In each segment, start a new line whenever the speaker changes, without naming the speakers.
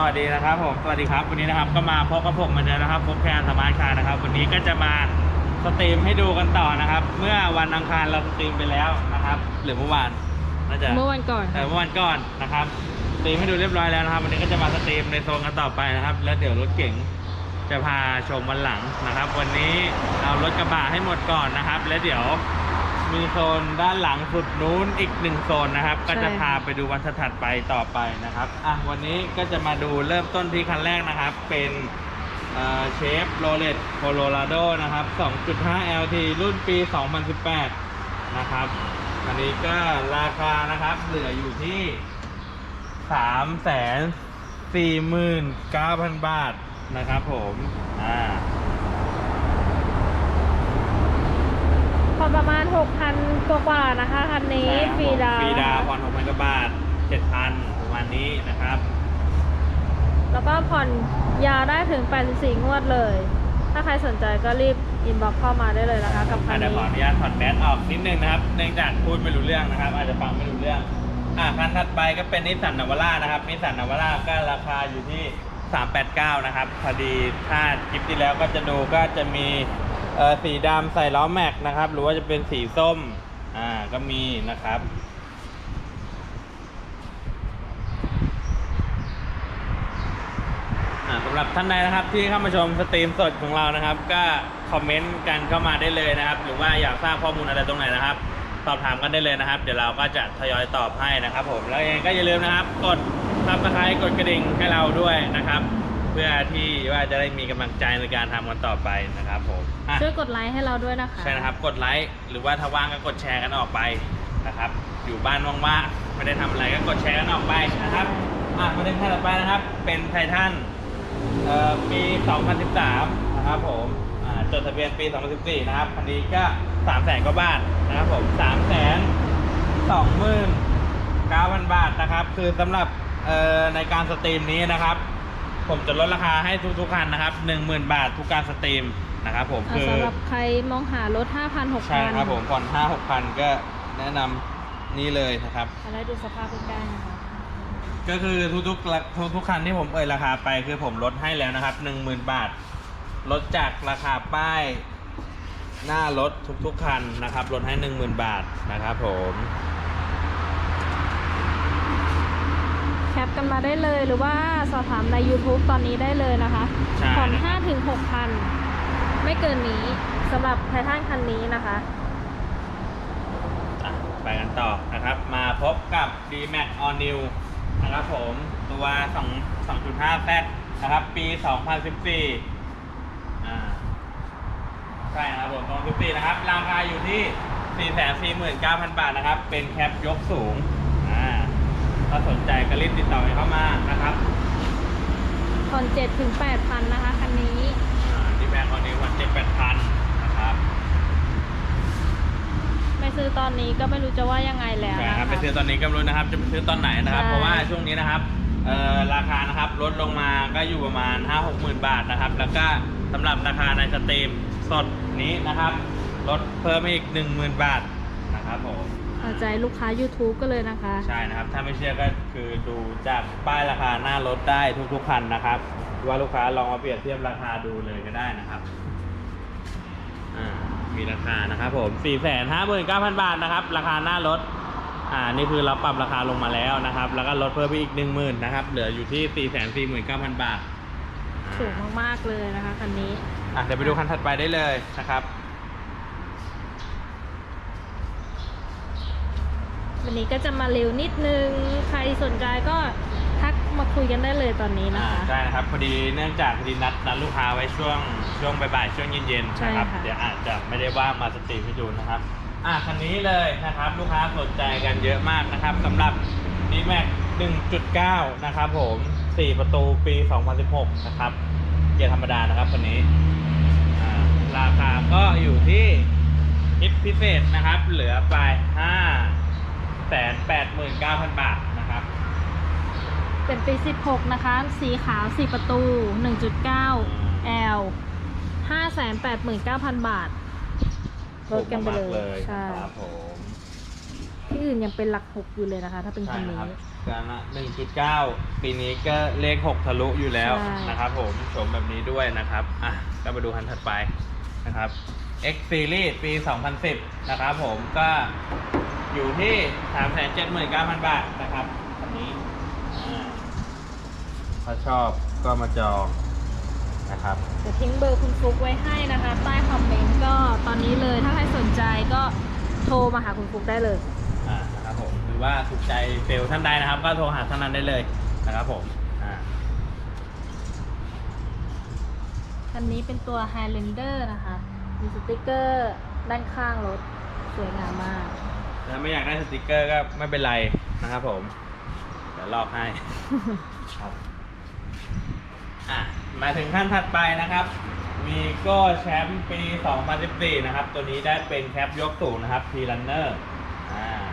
สวัสดีนะครับผมสวัสดีครับ วันนี้นะครับก็มาพบกับผมเหมือนเดิมนะครับพบแคนสมาร์ทคาร์นะครับ วันนี้ก็จะมาสตรีมให้ดูกันต่อนะครับ เมื่อวันอังคารเราสตรีมไปแล้วนะครับ หรือเมื่อวานน่าจะ
เมื่อวันก่อน
เออเมื่อวันก่อนนะครับสตรีมให้ดูเรียบร้อยแล้วนะครับ วันนี้ก็จะมาสตรีมในโซนกันต่อไปนะครับ แล้วเดี๋ยวรถเก๋งจะพาชมวันหลังนะครับ วันนี้เอารถกระบะให้หมดก่อนนะครับ แล้วเดี๋ยว มีโซนด้านหลังสุดนู้นอีกหนึ่งโซนนะครับ ก็จะ
ใช่
พาไปดูวันถัดไปต่อไปนะครับอะวันนี้ก็จะมาดูเริ่มต้นที่คันแรกนะครับ เป็นเชฟโรเลตโคโลราโดนะครับ 2.5 LT รุ่นปี 2018 นะครับอันนี้ก็ราคานะครับ เหลืออยู่ที่สามแสนสี่หมื่นเก้าพันบาทนะครับผม อ่า
พอประมาณ 6,000กว่าๆนะคะคันนี้
ใช่ครับ
ฟรีดาว
ฟรีดาว
นะคะ
ผ่อนหกพันกว่าบาทเจ็ดพันประมาณนี้นะครับ
แล้วก็ผ่อนยาวได้ถึง 84 งวดเลย ถ้าใครสนใจก็รีบอินบ็อกเข้ามาได้เลยนะคะกับคั
อะ
น
เดี๋ยวขออ
นี้
นุญาตถอดแมสออกนิดนึงนะครับ เนื่องจากพูดไม่รู้เรื่องนะครับ อาจจะฟังไม่รู้เรื่อง อะคันถัดไปก็เป็นนิสสันนาวาร่านะครับ นิสสันนาวาร่าก็ราคาอยู่ที่ 389 นะครับ พอดีถ้าคลิปที่แล้วก็จะดูก็จะมีเอ่อ สีดำใส่ล้อแม็กนะครับ หรือว่าจะเป็นสีส้ม อ่าก็มีนะครับ อ่าสำหรับท่านใดนะครับที่เข้ามาชมสตรีมสดของเรานะครับ ก็คอมเมนต์กันเข้ามาได้เลยนะครับ หรือว่าอยากทราบข้อมูลอะไรตรงไหนนะครับ สอบถามกันได้เลยนะครับ เดี๋ยวเราก็จะทยอยตอบให้นะครับ ผมแล้วเองก็อย่าลืมนะครับ กดซับสไครต์กดกระดิ่งให้เราด้วยนะครับ พื่อที่ว่าจะได้มีกำลังใจในการทำกันต่อไปนะครับผมอะ
ช่วยกดไลค์ให้เราด้วยนะคะ
ใช่นะครับ กดไลค์หรือว่าถ้าว่างก็กดแชร์กันออกไปนะครับ อยู่บ้านว่างๆไม่ได้ทำอะไรก็กดแชร์กันออกไปนะครับอะมาถึงท่านต่อไปนะครับ เป็นไททันเอ่อปี 2013 นะครับผมอ่าจดทะเบียนปี 2014 นะครับคันนี้ก็3แสนกว่าบาทนะครับผม3แสน29,000 บาทนะครับ คือสำหรับเอ่อในการสตรีมนี้นะครับ ผมจะลดราคาให้ทุกๆคันนะครับ10,000 บาททุกการสตรีมนะครับผม
อะ
คือ
สำหรับใครมองหารถ 5,000 6,000
ใช่ครับผมผ่อนห้าหกพันก็แนะนำนี่เลยนะครับ
อะไรดูสภาพใกล้ๆนะคะ
ก็คือทุกๆราทุกทุกคันที่ผมเอ่ยราคาไปคือผมลดให้แล้วนะครับหนึ่งหมื่นบาท ลดจากราคาป้าย หน้ารถทุกๆคันนะครับลดให้หนึ่งหมื่นบาทนะครับผม
แคปกันมาได้เลย หรือว่าสอบถามใน YouTube ตอนนี้ได้เลยนะคะ
ใช่
ผ่อน
นะครับ
5ถึง6,000ไม่เกินนี้สำหรับไททันคันนี้นะคะ
อะไปกันต่อนะครับ มาพบกับ D-Max All New นะครับผมตัว 2 2.5 Z นะครับ ปี 2014อ่าใช่นะครับผม2014นะครับ ราคาอยู่ที่ 449,000 บาทนะครับ เป็นแคปยกสูงอ่า ถ้าสนใจก็รีบติดต่อกันเข้ามานะครับ
ผ่อน7ถึง8,000นะคะคันนี้
อ่าดีแบงค์ตอนนี้วันเจ็ดแปดพันนะครับ
ไม่ซื้อตอนนี้ก็ไม่รู้จะว่ายังไงแล้ว
ใช่
นะ
ครั
คะ
บไปซื้อตอนนี้ก็ไม่รู้นะครับ จะไปซื้อตอนไหนนะครับ
ใช่
เพราะว่าช่วงนี้นะครับเอ่อราคานะครับลดลงมาก็อยู่ประมาณ 5 6หมื่นบาทนะครับ แล้วก็สำหรับราคาในสตรีมสดนี้นะครับลดเพิ่มอีก 10,000 บาทนะครับผม
เอาใจลูกค้า YouTube ก็เลยนะคะ
ใช่นะครับ ถ้าไม่เชื่อก็คือดูจากป้ายราคาหน้ารถได้ทุกๆคันนะครับหรือว่าลูกค้าลองมาเปรียบเทียบราคาดูเลยก็ได้นะครับอ่ามีราคานะครับผม 459,000 บาทนะครับ ราคาหน้ารถ อ่า นี่คือเราปรับราคาลงมาแล้วนะครับ แล้วก็ลดเพิ่มไปอีก 10,000นะครับ เหลืออยู่ที่ 449,000 บาทอ่า
สูงมาก ๆ เลยนะคะคันนี้
อะเดี๋ยวไปดูคันถัดไปได้เลยนะครับ
วันนี้ก็จะมาเร็วนิดนึง ใครสนใจก็ทักมาคุยกันได้เลยตอนนี้นะ
อ่า
คะ
ใช่นะครับพอดีเนื่องจากพอดีนัดนัดลูกค้าไว้ช่วงช่วงบ่ายๆช่วงเย็นๆ
ใช่
นะครับ
ค่ะ
เดี๋ยวอาจจะไม่ได้ว่างมาสตรีมให้ดูนะครับอะคันนี้เลยนะครับลูกค้าสนใจกันเยอะมากนะครับสำหรับ d m a x 1.9 นะครับผม 4 ประตูปี 2016 นะครับ เกียร์ธรรมดานะครับคันนี้อ่าราคาก็อยู่ที่คิดพิเศษนะครับ เหลือไป 5 8 9 0 0 0บาทนะครับ
เป็นปี 16 นะคะ สีขาว 4 ประตู 1.9 L 589,000 บาทลดกันไปเลย
ถูกมากๆ
ใช่
ครับผม
ที่อื่นยังเป็นหลัก6อยู่เลยนะคะ ถ้าเป็น
ใช่
คัน
นะ
นี้
ครับกันนะ1.9ปีนี้ก็เลข6ทะลุอยู่แล้ว
ใช่
นะครับผมชมแบบนี้ด้วยนะครับ อะ ก็มาดูคันถัดไปนะครับ X Series ปี 2010 นะครับผมก็ อยู่ที่379,000บาทนะครับคันนี้อ่าถ้าชอบก็มาจองนะครับ
เดี๋ยวทิ้งเบอร์คุณฟลุกไว้ให้นะคะใต้คอมเมนต์ก็ตอนนี้เลยถ้าใครสนใจก็โทรมาหาคุณฟลุกได้เลย
อ่านะครับผมหรือว่าถูกใจเซลล์ท่านใดนะครับ ก็โทรหาท่านนั้นได้เลยนะครับผมอ่า
คันนี้เป็นตัว Highlander นะคะ มีสติกเกอร์ด้านข้างรถ สวยงามมาก
ถ้าไม่อยากได้สติกเกอร์ก็ไม่เป็นไรนะครับผม เดี๋ยวลอกให้ครับอะมาถึงขั้นถัดไปนะครับวีโก้แชมป์ปี 2014 นะครับ ตัวนี้ได้เป็นแคปยกสูงนะครับทีรันเนอร์อ่า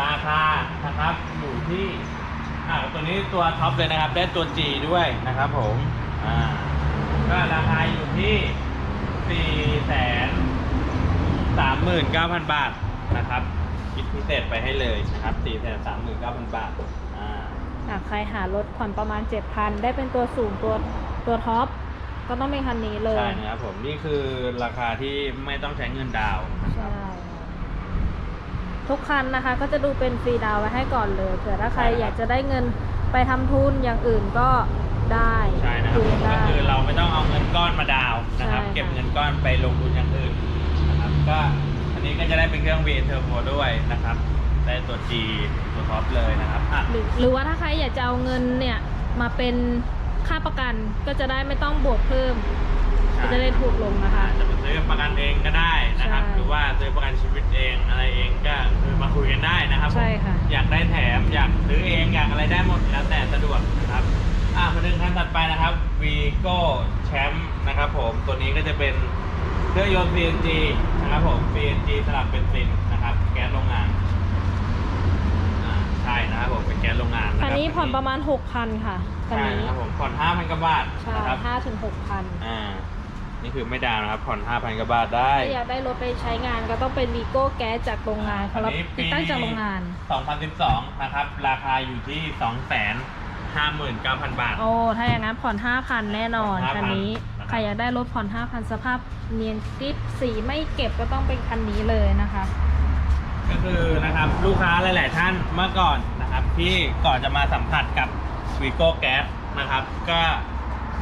ราคานะครับอยู่ที่อ่าตัวนี้ตัวท็อปเลยนะครับ ได้ตัว G ด้วยนะครับผมอ่าก็ราคาอยู่ที่ 4 3 9 0 0 0 บาทนะครับคิด พิเศษไปให้เลยนะครับ4 3 9 0 0 0 บาทอ่า
หากใครหารถผ่อนประมาณ 7,000 ได้เป็นตัวสูงตัวตัวท็อป ก็ต้องเป็นคันนี้เลย
ใช่นะครับผมนี่คือราคาที่ไม่ต้องใช้เงินดาวน์นะครับ
ใช่ทุกคันนะคะ ก็จะดูเป็นฟรีดาวน์ไว้ให้ก่อนเลยเผื่อถ้าใคร
ใช่ครับ
อยากจะได้เงินไปทำทุนอย่างอื่นก็ได้
ใช่นะครับ
คืน
ก็
ได้
คือเราไม่ต้องเอาเงินก้อนมาดาวน์นะครับ
ใช่ค่ะ
เก็บเงินก้อนไปลงทุนอย่างอื่นนะครับก็อันนี้ ก็จะได้เป็นเครื่อง V Turbo ด้วยนะครับ ได้ตัว G ตัวท็อปเลยนะครับอะ
หรือหรือว่าถ้าใครอยากจะเอาเงินเนี่ยมาเป็นค่าประกันก็จะได้ไม่ต้องบวกเพิ่ม ก็จะได้ถูกลงนะคะ
อาจจะไปซื้อประกันเองก็ได้นะครับ
ใช่
หรือว่าซื้อประกันชีวิตเองอะไรเองก็คือมาคุยกันได้นะครับผม
ใช่ค่ะ
อยากได้แถมอยากซื้อเองอยากอะไรได้หมดแล้วแต่สะดวกนะครับอะมาถึงขั้นถัดไปนะครับ Vigo Champ นะครับผมตัวนี้ก็จะเป็นเครื่องยนต์ CNG นะครับผม CNG สลับเป็นซินนะครับ แก๊สโรงงานอ่าใช่นะครับผมเป็นแก๊สโรงงานนะ
คัน
รับ
นี้ผ่อนประมาณ 6,000 ค่ะคัน
ใช่
นี้
นะครับผมผ่อน5,000กว่าบาท
ใช่
นะครับ
ห้าถึงหกพัน
อ่านี่คือไม่ดาวน์นะครับผ่อน5,000กว่าบาทได้
ถ้าอยากได้รถไปใช้งานก็ต้องเป็นวีโก้แก๊สจากโรงงานเขารับ
อันนี้
ติดตั้งจากโรงงาน
2012 นะครับ ราคาอยู่ที่ 259,000 บาท
โอ้ถ้าอย่างนั้นผ่อน 5,000 แน่นอน
ผ่อน5,000
คันนี้
นะครับ
ใครอยากได้รถผ่อน 5,000 สภาพเนียนกริบสีไม่เก็บก็ต้องเป็นคันนี้เลยนะคะ
ก็คือนะครับลูกค้าหลาย ๆ ท่านเมื่อก่อนนะครับที่ก่อนจะมาสัมผัสกับวีโก้แก๊สนะครับ ก็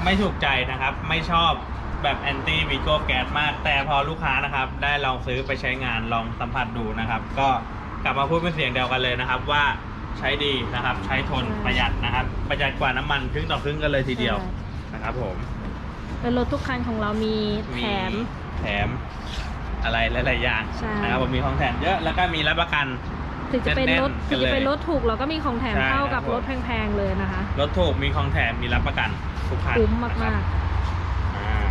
ไม่ถูกใจนะครับ ไม่ชอบแบบแอนตี้วีโก้แก๊สมาก แต่พอลูกค้านะครับ ได้ลองซื้อไปใช้งานลองสัมผัสดูนะครับ ก็กลับมาพูดเป็นเสียงเดียวกันเลยนะครับว่าใช้ดีนะครับ ใช้ทน
ใช่
ประหยัดนะครับ ประหยัดกว่าน้ำมันครึ่งต่อครึ่งกันเลยทีเดียวนะครับผม
เป็นรถทุกคันของเรามีแถม
แถมอะไรหลายๆอย่าง
ใช่
นะครับผมมีของแถมเยอะแล้วก็มีรับประกัน
ถึงจะเป็นรถ
แน่นๆ
ถึงจะเป็น
กันเลย
รถถูกเราก็มีของแถม
ใช่
เข้ากับ
ครับผม
รถแพงๆเลยนะคะ
รถถูกมีของแถมมีรับประกันทุกคัน
คุ้ม
นะค
มา
รับ
ก
อ่า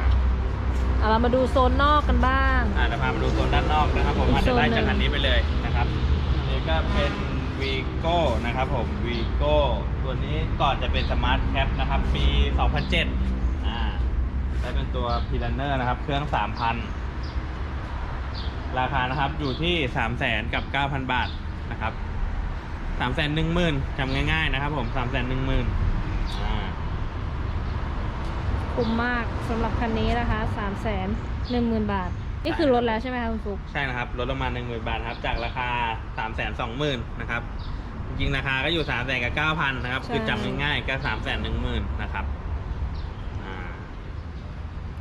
ๆเอาเรามาดูโซนนอกกันบ้าง
อ่าเดี๋ยวพามาดูโซนด้านนอกนะครับผม
อีก
อาจจะไล่
โซนหนึ่ง
จากคันนี้ไปเลยนะครับอันนี้ก็เป็นวีโก้นะครับผมวีโก้ตัวนี้ก่อนจะเป็นสมาร์ทแคปนะครับ ปี 2007อ่า ได้เป็นตัวพีลันเนอร์นะครับ เครื่อง 3,000 ราคานะครับอยู่ที่ 3 0 0แสนกับ 9,000 บาทนะครับ3 1 0 0 0 0จำง่ายๆนะครับผม3 1 0 0 0 0อ่า
คุ้มมากสำหรับคันนี้นะคะ3 1 0 0 0 0บาท นี่คือรถแล้วใช่ไหมคะคุณฟลุก
ใช่นะครับลดลงมา1 0,000บาทครับ จากราคา3 2 0 0 0 0นะครับจริงๆราคาก็อยู่3 0 0 0 0กับ9,000นะครับ
ใช่
คือจำง่ายๆก็3 1 0 0 0 0นะครับอ่า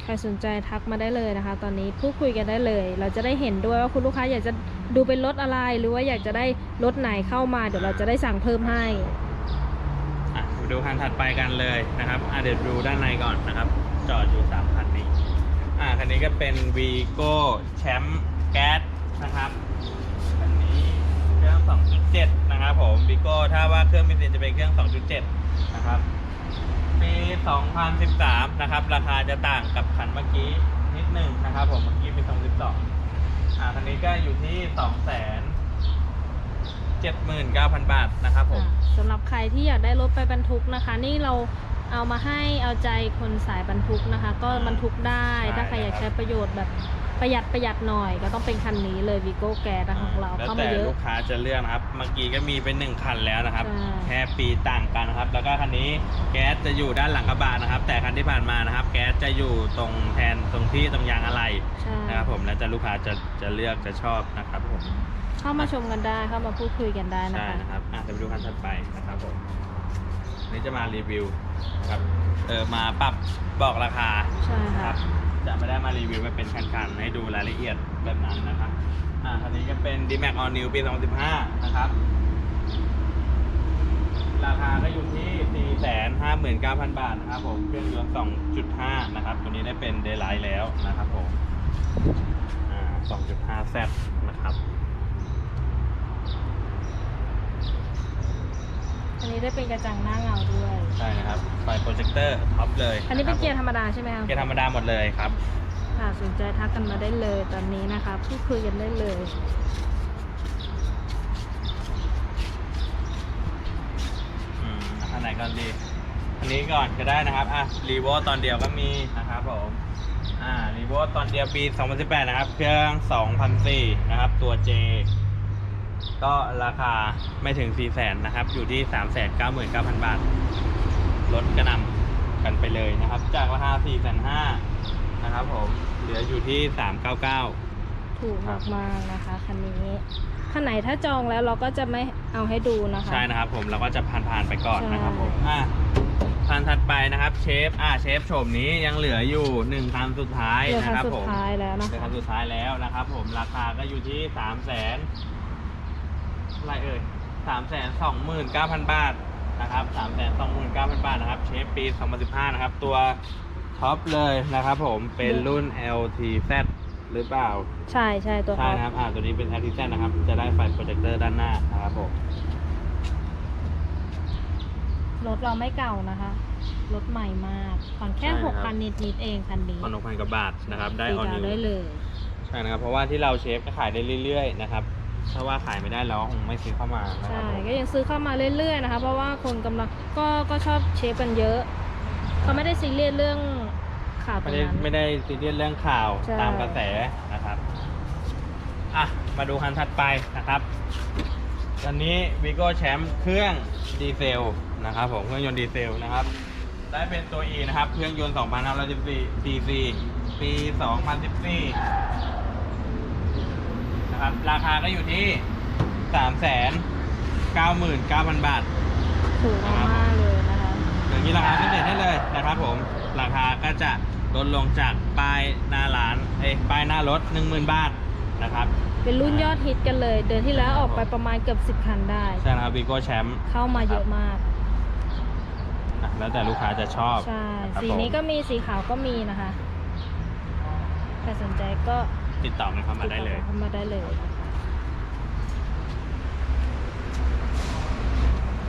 ใครสนใจทักมาได้เลยนะคะ ตอนนี้พูดคุยกันได้เลย เราจะได้เห็นด้วยว่าคุณลูกค้าอยากจะดูเป็นรถอะไร หรือว่าอยากจะได้รถไหนเข้ามาเดี๋ยวเราจะได้สั่งเพิ่มให้
อะดูคันถัดไปกันเลยนะครับอะเดี๋ยวดูด้านในก่อนนะครับ จอดอยู่3คันนี้อ่าคันนี้ก็เป็น Vigo แชมป์แก๊สนะครับคันนี้เครื่อง 2.7 นะครับผม Vigo ถ้าว่าเครื่องมิซินจะเป็นเครื่อง 2.7 นะครับ ปี 2013 นะครับ ราคาจะต่างกับคันเมื่อกี้นิดหนึ่งนะครับผม เมื่อกี้เป็น2012 อ่าคันนี้ก็อยู่ที่279,000 บาทนะครับผม
อะสำหรับใครที่อยากได้รถไปบรรทุกนะคะ นี่เราเอามาให้เอาใจคนสายบรรทุกนะคะ ก็บรรทุกได้
ใช่
ถ้าใครอยาก
ครับ
ใช้ประโยชน์แบบ ประหยัดประหยัดหน่อยก็ต้องเป็นคันนี้เลยวีโก้แก๊สของเรา
แล้ว
เข้า
แต่
มาเยอะ
ลูกค้าจะเลือกนะครับ เมื่อกี้ก็มีเป็นหนึ่งคันแล้วนะครับ
ใช่
แค่ปีต่างกันนะครับ แล้วก็คันนี้แก๊สจะอยู่ด้านหลังกระบะนะครับ แต่คันที่ผ่านมานะครับ แก๊สจะอยู่ตรงแทนตรงที่ตรงยางอะไหล่
ใช่
นะครับผม แล้วแต่ลูกค้าจะจะเลือกจะชอบนะครับผม
เข้ามาชมกันได้เข้ามาพูดคุยกันได้นะ
ใช่
คะ
นะครับ อะเดี๋ยวไปดูคันถัดไปนะครับผมอันนี้จะมารีวิวนะครับ เออมาปรับบอกราคา
ใช่
ค
ค่ะ
รับ จะไม่ได้มารีวิวไปเป็นคันๆให้ดูรายละเอียดแบบนั้นนะครับอ่าคันนี้ก็เป็น D-Max All New ปี 2015 นะครับ ราคาก็อยู่ที่ 459,000 บาทนะครับผมเครื่องยนต์ 2.5 นะครับ ตัวนี้ได้เป็น Daylight แล้วนะครับผมอ่า2.5 Z นะครับ
อันนี้ได้เป็นกระจังหน้าเงาด้วย
ใช่นะครับไฟโปรเจคเตอร์ท็อปเลย
อันนี้เป็นเกียร์ะธรรมดาใช่ไหมคะ
ครับเกียร์ธรรมดาหมดเลยครับ
ค่ะสนใจทักกันมาได้เลยตอนนี้นะคะพูดคุยกันได้เลย
อืมอันไหนก่อนดี อันนี้ก่อนก็ได้นะครับ อะรีโวตอนเดียวก็มีนะครับผม อ่ารีโวตอนเดียวปี 2018 นะครับ เครื่อง 2,004 นะครับ ตัว J ก็ราคาไม่ถึง 400,000นะครับ อยู่ที่ 399,000 บาท ลดกระหนำกันไปเลยนะครับ จากราคา 4,500นะครับผม เหลืออยู่ที่ 399
ถูก
ครับ
มากๆนะคะคันนี้คันไหนถ้าจองแล้วเราก็จะไม่เอาให้ดูนะคะ
ใช่นะครับผมเราก็จะผ่านๆไปก่อนนะครับผม
ใช่
อะคันถัดไปนะครับเชฟอะเชฟโฉมนี้ยังเหลืออยู่หนึ่งคันสุดท้าย
เหลือ
นะ
คัน
ครับ
สุ
ผ
ด
ม
ท้ายแล้วนะ
เหลือ
คะ
คันสุดท้ายแล้วนะครับผมราคาก็อยู่ที่สามแสน อะไรเอ่ยสามแสนสองหมื่นเก้าพันบาทนะครับสามแสนสองหมื่นเก้าพันบาทนะครับ เชฟปีสองพันสิบห้านะครับ ตัวท็อปเลยนะครับผมเป็นรุ่น LTZ หรือเปล่า
ใช่ใช่ตัว
ใช่
เขา
นะครับ อ่า ตัวนี้เป็น LTZ นะครับ จะได้ไฟโปรเจคเตอร์ด้านหน้านะครับผม
รถเราไม่เก่านะคะ รถใหม่มากผ่อนแค่
ใช่
หก
ครับ
พันนิดๆเองคันนี้
พันหกพันกว่าบาทนะครับ ได้
สี
ออ
ดาว
นิว
ได้เลย
ใช่นะครับ เพราะว่าที่เราเชฟก็ขายได้เรื่อยๆนะครับ ถ้าว่าขายไม่ได้เราก็คงไม่ซื้อเข้ามานะค
ใช่
รับผม
ก็ยังซื้อเข้ามาเรื่อยๆนะคะ เพราะว่าคนกำลังก็ก็ชอบเชฟกันเยอะเขาไม่ได้ซีเรียสเรื่องข่าวตร
ไม่
ง
ได้
นั้น
ไม่ได้ซีเรียสเรื่องข่าว
ใช่
ตามกระแสนะครับอะมาดูคันถัดไปนะครับอันนี้ Vigo Champ เครื่องดีเซลนะครับผมเครื่องยนต์ดีเซลนะครับ ได้เป็นตัว E นะครับ เครื่องยนต์ 2,514 cc ปี 2014นะ ครับ ราคาก็อยู่ที่399,000บาท
ถูกมากๆเลยนะคะ
อย่างนี้ราคาพิเศษให้เลยนะครับผม ราคาก็จะลดลงจากป้ายหน้าร้านเอ้ยป้ายหน้ารถ10,000บาทนะครับ
เป็นรุ่นยอดฮิตกันเลย เดือนที่แล้วออกไปประมาณเกือบสิบคันได้
ใช่นะครับ Vigo Champ
เข้ามาเยอะมาก
อะแล้วแต่ลูกค้าจะชอบ
ใช่
นะครับ
สี
ผม
นี้ก็มีสีขาวก็มีนะคะ ใครสนใจก็
ติดต่อกันเข้ามาได้เลย
ติต่อเข้ามาได้เลยนะคะ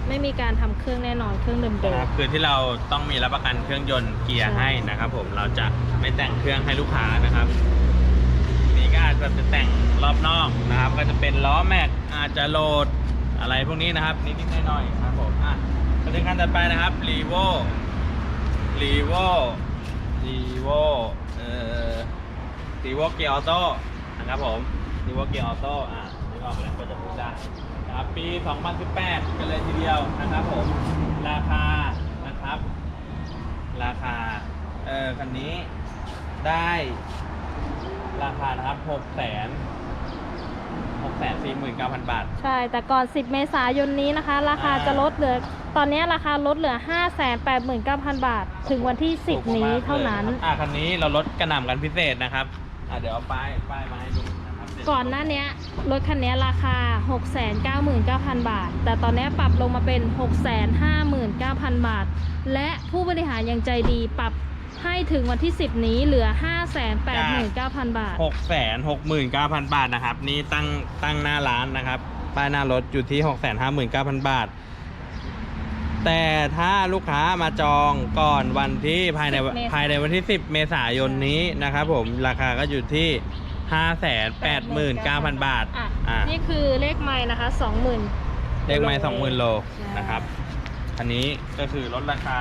ไม่มีการทำเครื่องแน่นอนเครื่องเดิม
นะครับคือที่เราต้องมีรับประกันเครื่องยนต์เกียร์
ใช่
ให้นะครับ ผมเราจะไม่แต่งเครื่องให้ลูกค้านะครับ นี่ก็อาจจะเป็นแต่งรอบนอกนะครับ ก็จะเป็นล้อแม็กอาจจะโหลดอะไรพวกนี้นะครับนิดๆหน่อยๆครับผมอะมาถึงคันต่อไปนะครับรีโวรีโวรีโวเอ่อ รีโวเกียร์ออโต้นะครับผมรีโวเกียร์ออโต้อะนี่ออกแล้วก็จะพูดได้นะครับปี 2018 กันเลยทีเดียวนะครับผม ราคานะครับ ราคา เออคันนี้ได้ราคานะครับ6แสน6แสน49,000 บาท
ๆใช่ แต่ก่อน 10 เมษายนนี้นะคะ ราคา
อ่า
จะลดเหลือ ตอนนี้ราคาลดเหลือ 589,000 บาท ถึงวันที่
ถูก
10 นี้
มกๆ
เท่านั้น
ลยะครับอ่าคันนี้เราลดกระหน่ำกันพิเศษนะครับ อ่าเดี๋ยวเอาป้ายป้ายมาให้ดูนะครับเดี๋ยว
ก่อนหน้าเนี้ยรถคันเนี้ยราคา 699,000 บาท แต่ตอนเนี้ยปรับลงมาเป็น 659,000 บาท และผู้บริหารยังใจดีปรับให้ถึงวันที่ 10 นี้เหลือ 589,000 บาท
หกแสนหกหมื่นเก้าพันบาทนะครับ นี่ตั้งตั้งหน้าร้านนะครับ ป้ายหน้ารถอยู่ที่หกแสนห้าหมื่นเก้าพันบาท แต่ถ้าลูกค้ามาจองก่อนวันที่ภายใน
10เมษายน
ภายในวันที่ 10 เมษายนนี้นะครับผมราคาก็อยู่ที่ห้าแสนแปดหมื่นเก้าพันบาท
อะ
อ่า
นี่คือเลขไม้นะคะ20,000
เลขไม่สองหมื่นโล
ใช่
นะครับ อันนี้ก็คือลดราคา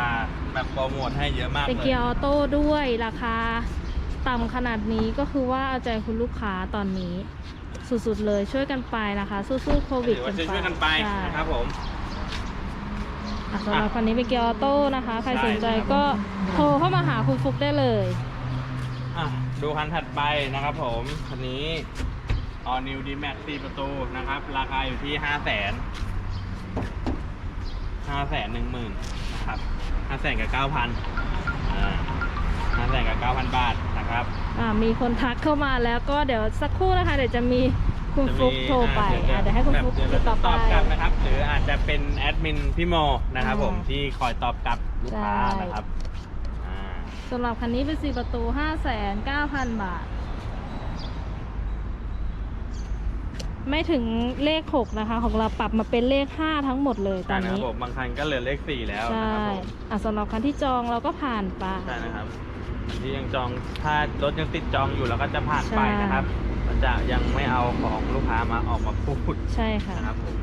แบบโปรโมทให้เยอะมาก
เป็น
เลย
เกียร์ออโต้ด้วยราคาต่ำขนาดนี้ก็คือว่าเอาใจคุณลูกค้าตอนนี้ สุดๆเลยช่วยกันไปนะคะ สู้ๆโควิด
ถือว่าช่วยๆกันไป
ใช่
นะครับผม
อะสำหรับคันนี้เป็นเกียร์ออโต้นะคะ ใคร
ใช่
สนใจ
ครับ
ก็โทรเข้ามาหาคุณฟุกได้เลย
อะดูคันถัดไปนะครับผมคันนี้ All New D Max 4ประตูนะครับ ราคาอยู่ที่5 0 0 0 0 0 5แสนหนึ่งหมื่นนะครับ5แสนกับ9,000อ่า5แสนกับ9,000 บาทนะครับ
อ่ามีคนทักเข้ามาแล้วก็เดี๋ยวสักครู่นะคะ เดี๋ยวจะมี คุณฟุกโทรไปอะเดี๋ยวให้คุณฟุก
เดี๋ยว
ติดต่อ
ต
ไป
อบกลับนะครับ หรืออาจจะเป็นแอดมินพี่โมนะครับผม
อ่า
ที่คอยตอบกลับลูกค้า
ใช่
นะครับอ่า
สำหรับคันนี้เป็น4ประตู5,900,000บาท ไม่ถึงเลข6นะคะ ของเราปรับมาเป็นเลข5ทั้งหมดเลยต
ใช่
อน
นะครับ
นี้
ผมบางคันก็เหลือเลขสี่แล้ว
ใช่
นะครับผม
อะสำหรับคันที่จองเราก็ผ่านไป
ใช่นะครับอันที่ยังจองถ้ารถยังติดจองอยู่เราก็จะผ่านไป
ใช่
นะครับมัน จะยังไม่เอาของลูกค้ามาออกมาพูด
ใช่ค่ะ
นะครับผม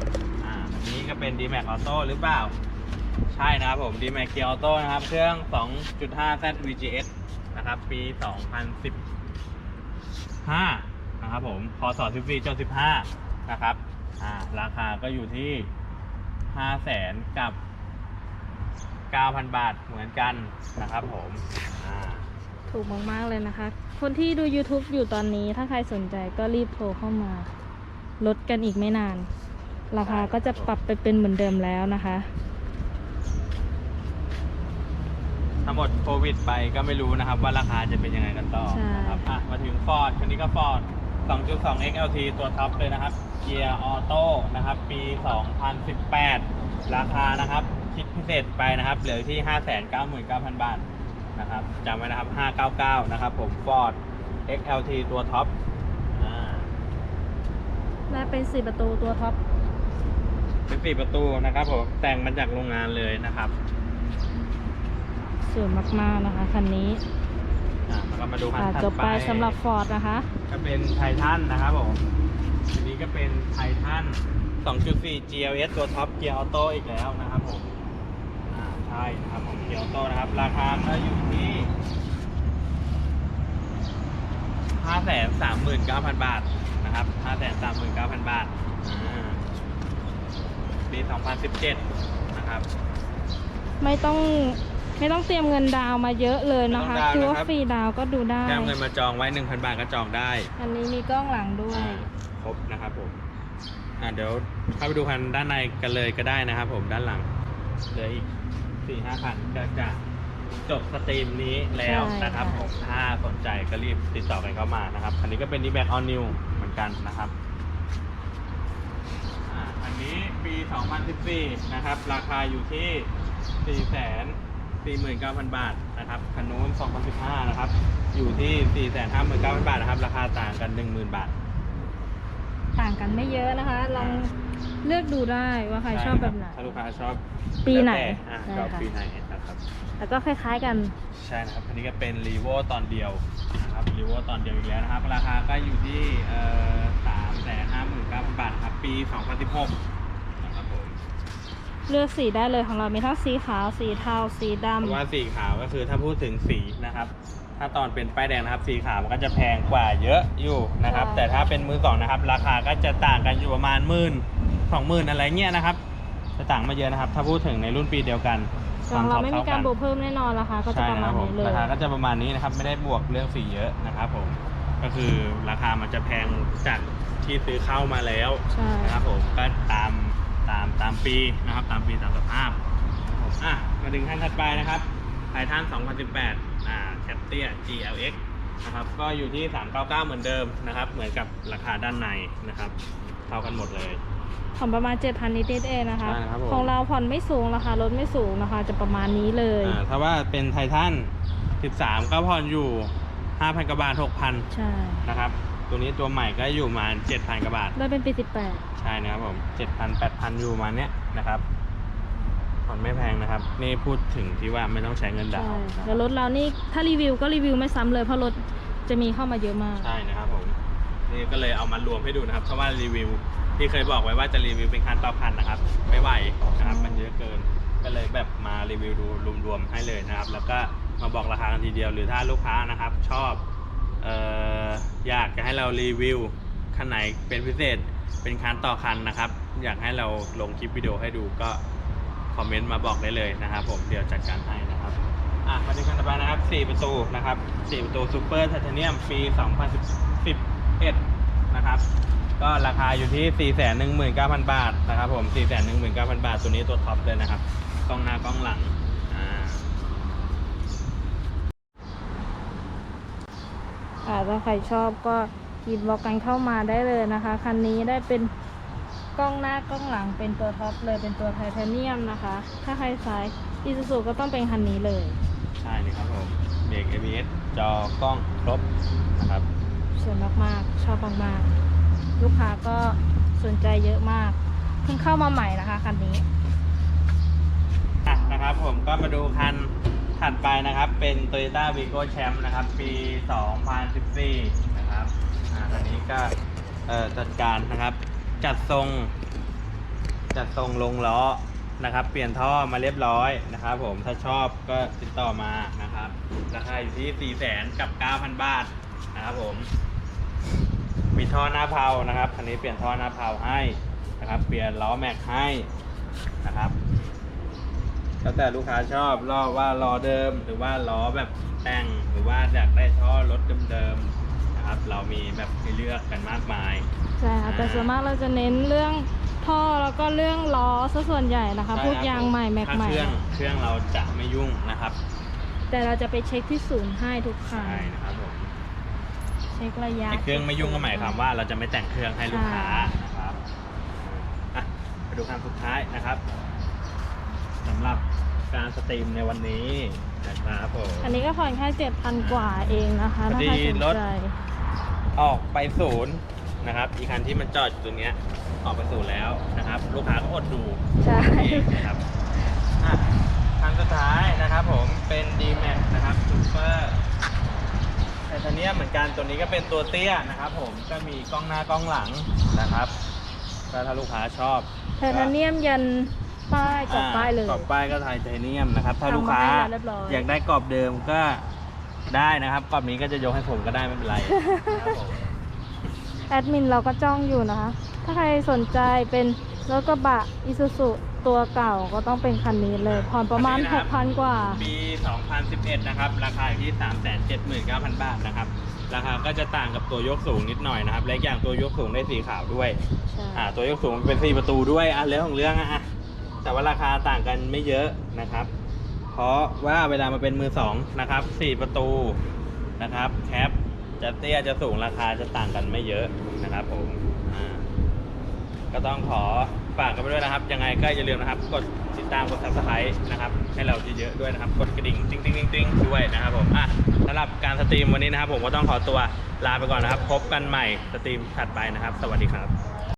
อ่าอันนี้ก็เป็น d m a x Auto หรือเปล่า ใช่นะครับผม d m a x Gear Auto นะครับ เครื่อง 2.5 Z VGS นะครับ ปี 2015 นะครับผมพศ14จน15 นะครับ อ่า ราคาก็อยู่ที่5แสนกับ 9,000 บาทเหมือนกันนะครับผม อ่า
ถูกมาก ๆ เลยนะคะ คนที่ดู YouTube อยู่ตอนนี้ถ้าใครสนใจก็รีบโทรเข้ามาลดกันอีกไม่นาน ราคาก็จะปรับไปเป็นเหมือนเดิมแล้วนะคะ
ทั้งหมดโควิดไปก็ไม่รู้นะครับ ว่าราคาจะเป็นยังไงกันต่อ
ใช่
นะครับอะมาถึง Ford คันนี้ก็ Ford 2.2 XLT ตัวท็อปเลยนะครับ เกียร์ออโต้นะครับ ปี 2018 ราคานะครับ คิดพิเศษไปนะครับ เหลืออยู่ที่ 599,000 บาท นะครับจำไว้นะครับ 599 นะครับผม Ford XLT ตัวท็อปอ่า
และเป็น4ประตูตัวท็อป
เป็นสี่ประตูนะครับผม แต่งมาจากโรงงานเลยนะครับ
สวยมากๆนะคะคันนี้
อะแล้วก็มาดูคัน
อะ
ถัด
จบไปสำหรับ Ford นะคะ
ก็เป็นไททันนะครับผมอันนี้ก็เป็นไททัน2.4 GLS ตัวท็อปเกียร์ออโต้อีกแล้วนะครับผมอ่าใช่นะครับผม เกียร์ออโต้นะครับ ราคาก็อยู่ที่539,000บาทนะครับ539,000บาทอ่าปี2017นะครับ
ไม่ต้องไม่ต้องเตรียมเงินดาวน์มาเยอะเลยนะคะ
ไม่ต้องดาวน์
คือว่า
นะครับ
ฟรีดาวน์ก็ดูได้
แจ้งเงินมาจองไว้1,000บาทก็จองได้
อันนี้มีกล้องหลังด้วย
อ่าครบนะครับผม อ่าเดี๋ยวเข้าไปดูคันด้านในกันเลยก็ได้นะครับผมด้านหลังเหลืออีก สี่ห้าคันก็จะจบสตรีมนี้แล้ว
ใช่
นะครับ
ค่ะ
ผมถ้าสนใจก็รีบติดต่อกันเข้ามานะครับ คันนี้ก็เป็น d b a c All New เหมือนกันนะครับอ่าอันนี้ปี 2014 นะครับ ราคาอยู่ที่ 4 4 9 0 0 0 บาทนะครับคันนู้น2015 นะครับ อยู่ที่ 4 5 9 0 0 0 บาทนะครับ ราคาต่างกัน 10,000 บาท
ต่างกันไม่เยอะนะคะ ลองเลือกดูได้ว่าใครชอบแบบไหน
ถ้าลูกค้าชอบ
ปีไหน
แล้วแต่อ่า
ใช่
ชอบ
ค่ะ
ปีไหนนะครับ
แล้วก็คล้ายๆกัน
ใช่นะครับ อันนี้ก็เป็นรีโวตอนเดียวนะครับรีโวตอนเดียวอีกแล้วนะครับ ราคาก็อยู่ที่เอ่อสามแสนห้าหมื่นเก้าพันบาทนะครับ ปี 2016นะครับผม
เลือกสีได้เลยของเรามีทั้งสีขาว สีเทา สีด
เพราะว่าสีขาวก็คือถ้าพูดถึงสีนะครับ ถ้าตอนเป็นป้ายแดงนะครับสีขาวมันก็จะแพงกว่าเยอะอยู่นะครับแต่ถ้าเป็นมือสองนะครับ ราคาก็จะต่างกันอยู่ประมาณหมื่นสองหมื่นอะไรเงี้ยนะครับ จะต่างมาเยอะนะครับ ถ้าพูดถึงในรุ่นปีเดียวกันำ
ของเราไม่มีการบวกเพิ่มแน่นอนราคาก็จะ
ใช่
ประ
นะค
มา
รั
ณ
บผม
นี้เลย
ราคาก็จะประมาณนี้นะครับ ไม่ได้บวกเรื่องสีเยอะนะครับผมก็คือราคามันจะแพงจากที่ซื้อเข้ามาแล้ว
ใช่
นะครับผมก็ตามตามตามปีนะครับตามปีตามสภาพครับผมอะมาถึงท่านถัดไปนะครับไททัน2018 อ่าแคปเตีย GLX นะครับ ก็อยู่ที่ 399 เหมือนเดิมนะครับ เหมือนกับราคาด้านในนะครับ เท่ากันหมดเลย
ผ่อนประมาณ 7,000นิดๆเองนะคะ
ใช่ครับผม
ของเราผ่อนไม่สูงราคารถไม่สูงนะคะ จะประมาณนี้เลย
อ่าถ้าว่าเป็นไททัน13 ก็ผ่อนอยู่ 5,000กว่าบาท 6,000
ใช่
นะครับ ตัวนี้ตัวใหม่ก็อยู่มา7,000กว่าบาท
ได้เป็นปี
ใช่นะครับผม7,000 8,000 อยู่มาเนี้ยนะครับ ผ่อนไม่แพงนะครับ นี่พูดถึงที่ว่าไม่ต้องใช้เงิน
18
ดา
ใช่
วน์นะค
แล้ว
รับ
รถเรานี่ถ้ารีวิวก็รีวิวไม่ซ้ำเลยเพราะรถจะมีเข้ามาเยอะมาก
ใช่นะครับผม นี่ก็เลยเอามารวมให้ดูนะครับ เพราะว่ารีวิวที่เคยบอกไว้ว่าจะรีวิวเป็นคันต่อคันนะครับ ไม่ไหวนะครับ มันเยอะเกิน ก็เลยแบบมารีวิวดูรวมๆให้เลยนะครับ แล้วก็มาบอกราคากันทีเดียว หรือถ้าลูกค้านะครับชอบเอ่ออยากจะให้เรารีวิวคันไหนเป็นพิเศษ เป็นคันต่อคันนะครับ อยากให้เราลงคลิปวิดีโอให้ดูก็ คอมเมนต์มาบอกได้เลยนะครับ ผมเดี๋ยวจัดการให้นะครับอะมาดูคันต่อไปนะครับ 4 ประตูนะครับ 4 ประตูซูเปอร์ไทเทเนียมปี 2011 นะครับ ก็ราคาอยู่ที่ 419,000 บาทนะครับผม 419,000 บาท ตัวนี้ตัวท็อปเลยนะครับ กล้องหน้ากล้องหลังอ่า
ถ้าใครชอบก็กินบอกกันเข้ามาได้เลยนะคะ คันนี้ได้เป็น กล้องหน้ากล้องหลังเป็นตัวท็อปเลยเป็นตัวไทเทเนียมนะคะ ถ้าใครสายอีซูซูก็ต้องเป็นคันนี้เลย
ใช่เลยครับผมเบรก ABS จอกล้องครบนะครับ
สวยมากๆ ชอบมากๆ ลูกค้าก็สนใจเยอะมาก เพิ่งเข้ามาใหม่นะคะคันนี้
อะนะครับผมก็มาดูคันถัดไปนะครับเป็น Toyota Vigo Champ นะครับ ปี 2014 นะครับอ่าคันนี้ก็เอ่อจัดการนะครับ จัดทรง จัดทรงลงล้อนะครับ เปลี่ยนท่อมาเรียบร้อยนะครับ ผมถ้าชอบก็ติดต่อมานะครับ ราคาอยู่ที่4 0 0 0 0 0กับ 9,000 บาทนะครับผม มีท่อหน้าเพานะครับคันนี้เปลี่ยนท่อหน้าเพาให้นะครับ เปลี่ยนล้อแม็กให้นะครับแล้วแต่ลูกค้าชอบล้อว่าล้อเดิม หรือว่าล้อแบบแต่งหรือว่าอยากได้ท่อรถเดิมๆนะครับ เรามีแบบให้เลือกกันมากมาย
ใช่ค่ะแต่ส่วนมากเราจะเน้นเรื่องท่อแล้วก็เรื่องล้อซะส่วนใหญ่นะคะ
ใช่
พวก
ครับ
ยางใหม่แม็ก
ถ้า
ใหม่
เครื่องเครื่องเราจะไม่ยุ่งนะครับ
แต่เราจะไปเช็คที่ศูนย์ให้ทุกครั้ง
ใช่นะครับผม
เช็คระยะ
ไอ้เครื่องไม่ยุ่งก็หมายความว่าเราจะไม่แต่งเครื่องให้ลูกค้านะครับอะไปดูคันสุดท้ายนะครับสำหรับการสตรีมในวันนี้นะครับผม
อันนี้ก็ผ่อนแค่เจ็ดพันกว่าเองนะคะ
พอ
ถ้า
ดี
ใครสน
รถ
ใจ
ออกไปศูนย์ นะครับอีกคันที่มันจอดอยู่ตรงเนี้ยออกไปศูนย์แล้วนะครับ ลูกค้าก็อดดู
ใช่
เองนะครับอะคันสุดท้ายนะครับผมเป็น d m a x นะครับ Super ไทเทเนียมเหมือนกันตัวนี้ก็เป็นตัวเตี้ยนะครับผมก็มีกล้องหน้ากล้องหลังนะครับก็ถ้าลูกค้าชอบ
ไทเทเนียมยันป้ายกับป้ายเลย
กรอบป้ายก็ไทเทเนียมนะครับ ถ้า
ทำมา
ลูกค้า
ให้แล้วเรียบร้อย
อยากได้กรอบเดิมก็ได้นะครับ กรอบนี้ก็จะยกให้ผมก็ได้ไม่เป็นไรนะครับผม
แอดมินเราก็จ้องอยู่นะคะ ถ้าใครสนใจเป็นรถกระบะอิซูซุตัวเก่าก็ต้องเป็นคันนี้เลยผ่อนประมาณ6,000 กว่า
ปี 2011 นะครับ ราคาอยู่ที่ 379,000 บาทนะครับ ราคาก็จะต่างกับตัวยกสูงนิดหน่อยนะครับ และอีกอย่างตัวยกสูงได้สีขาวด้วย
ใช่
อ่า ตัวยกสูงเป็นสี่ประตูด้วย อะ เรื่องของเรื่องอะอะแต่ว่าราคาต่างกันไม่เยอะนะครับ เพราะว่าเวลามาเป็นมือสองนะครับสี่ประตูนะครับ แคป จะเตี้ยจะสูงราคาจะต่างกันไม่เยอะนะครับผมอ่าก็ต้องขอฝากกันไปด้วยนะครับ ยังไงก็อย่าลืมนะครับ กดติดตามกด subscribe นะครับ ให้เราเยอะๆด้วยนะครับ กดกระดิ่งติ๊งติ๊งติ๊งติ๊งด้วยนะครับผมอะสำหรับการสตรีมวันนี้นะครับ ผมก็ต้องขอตัวลาไปก่อนนะครับ พบกันใหม่สตรีมถัดไปนะครับ สวัสดีครับ